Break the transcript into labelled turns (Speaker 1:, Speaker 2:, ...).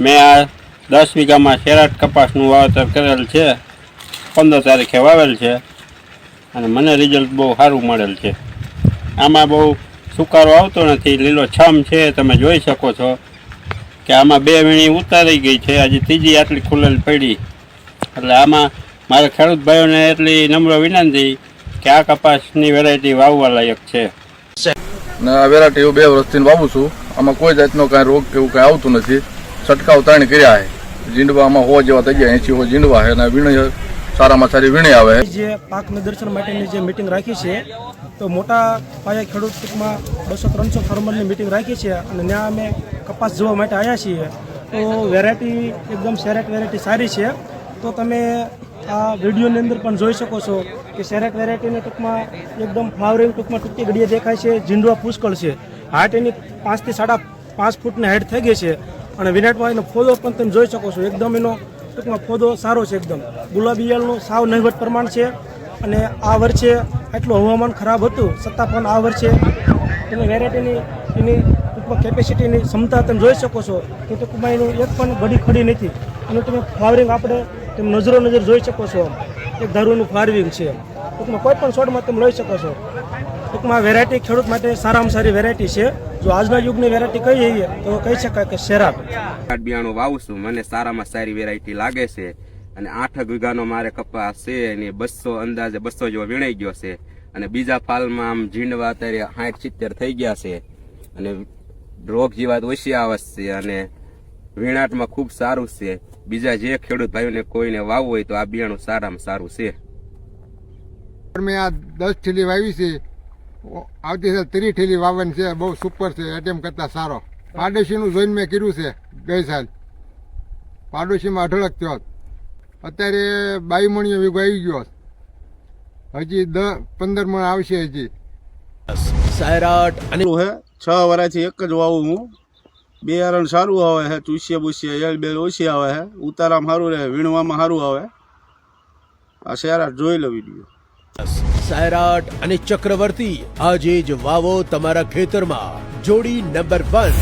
Speaker 1: મેં આ દસ વીઘામાં શેરાટ કપાસનું વાવેતર કરેલ છે. પંદર તારીખે વાવેલ છે. અને મને રિઝલ્ટ બહુ સારું મળેલ છે. આમાં બહુ સુકારો આવતો નથી. લીલો છમ છે, તમે જોઈ શકો છો કે આમાં બે વીણી ઉતારી ગઈ છે. હજી ત્રીજી આટલી ખુલેલ પડી. એટલે આમાં મારા ખેડૂત ભાઈઓને એટલી નમ્ર વિનંતી કે આ કપાસની વેરાયટી વાવવા લાયક છે.
Speaker 2: વેરાયટી હું બે વર્ષથી વાવું છું. આમાં કોઈ જાતનો કાંઈ રોગ કે એવું કાંઈ આવતું નથી. છંટકાવ ત્રણ કર્યા છે. જીંડવામાં હો જેવા થઈ ગયા. એસી હો જીંડવા છે અને વીણ સારામાં સારી વીણી આવે
Speaker 3: જે પાક નિદર્શન માટેની જે મિટિંગ રાખી છે, તો મોટા પાયા ખેડૂત ટૂંકમાં બસો ત્રણસો ફાર્મરની મિટિંગ રાખી છે અને ત્યાં અમે કપાસ જોવા માટે આવ્યા છીએ. તો વેરાયટી એકદમ સેરેટ વેરાયટી સારી છે. તો તમે આ વિડીયોની અંદર પણ જોઈ શકો છો કે સેરેટ વેરાયટીને ટૂંકમાં એકદમ ફ્લાવરિંગ ટૂંકમાં ટૂંકી ઘડીએ દેખાય છે. ઝીંડવા પુષ્કળ છે. હાઇટ એની પાંચથી સાડા પાંચ ફૂટની હાઇટ થઈ ગઈ છે. અને વિરાટમાં એનો ફોદો પણ તમે જોઈ શકો છો. એકદમ એનો ટૂંકમાં ફોદો સારો છે એકદમ. ગુલાબી ઈયળનું સાવ નહિવત પ્રમાણ છે અને આ વર્ષે એટલું હવામાન ખરાબ હતું, છતાં પણ આ વર્ષે એની વેરાયટીની એની ટૂંકમાં કેપેસિટીની ક્ષમતા તમે જોઈ શકો છો કે ટૂંકમાં એનું એક પણ ઘડી ખડી નથી. એનું તમે ફ્લાવરિંગ આપણે તમે નજરો નજર જોઈ શકો છો એક ધારુનું ફ્લાવરિંગ છે. ટૂંકમાં કોઈ પણ છોડમાં તમે લઈ શકો છો. ટૂંકમાં વેરાયટી ખેડૂત માટે સારામાં સારી વેરાયટી છે. જો આજના યુગની વેરાયટી કહીએ તો કહી શકાય કે શેરાટ
Speaker 4: બિયાણું વાવું છું મને સારામાં સારી વેરાયટી લાગે છે અને આઠ વીઘાનો મારે કપાસ છે અને બસો અંદાજે બસો જેવો વીણાઈ ગયો છે. અને બીજા ફાલમાં આમ ઝીંડવા અત્યારે સાઠ સિત્તેર થઈ ગયા છે. અને રોગ જીવાત ઓછી આવે છે અને વીણાટમાં ખૂબ સારું છે. બીજા જે ખેડૂત ભાઈઓને કોઈને વાવવું હોય તો આ બિયાણું સારામાં સારું છે.
Speaker 5: મેં આ દસ ઠેલી વાવી છે. આવતી સાલ ત્રીસ ઠેલી વાવન છે બહુ સુપર છે એટીએમ કરતાં સારો. પાડોશીનું જોઈને મેં કર્યું છે ગઈ સાલ. પાડોશીમાં અઢળક થયો. અત્યારે બાઈમણીઓ આવી ગયો. હજી દ પંદર મણ આવશે હજી.
Speaker 6: સાયરાટ અને
Speaker 7: હે છ વર્ષથી એક જ વાવું હું. બિયારણ સારું આવે છે ચૂસિયા બુસિયા એલ બેલ ઓછી આવે છે ઉતારામાં સારું રહે વીણવામાં સારું આવે. આ શેરા જોઈ લો વીડિયો
Speaker 6: સાયરાટ અને ચક્રવર્તી આજે જ વાવો તમારા ખેતરમાં. જોડી નંબર વન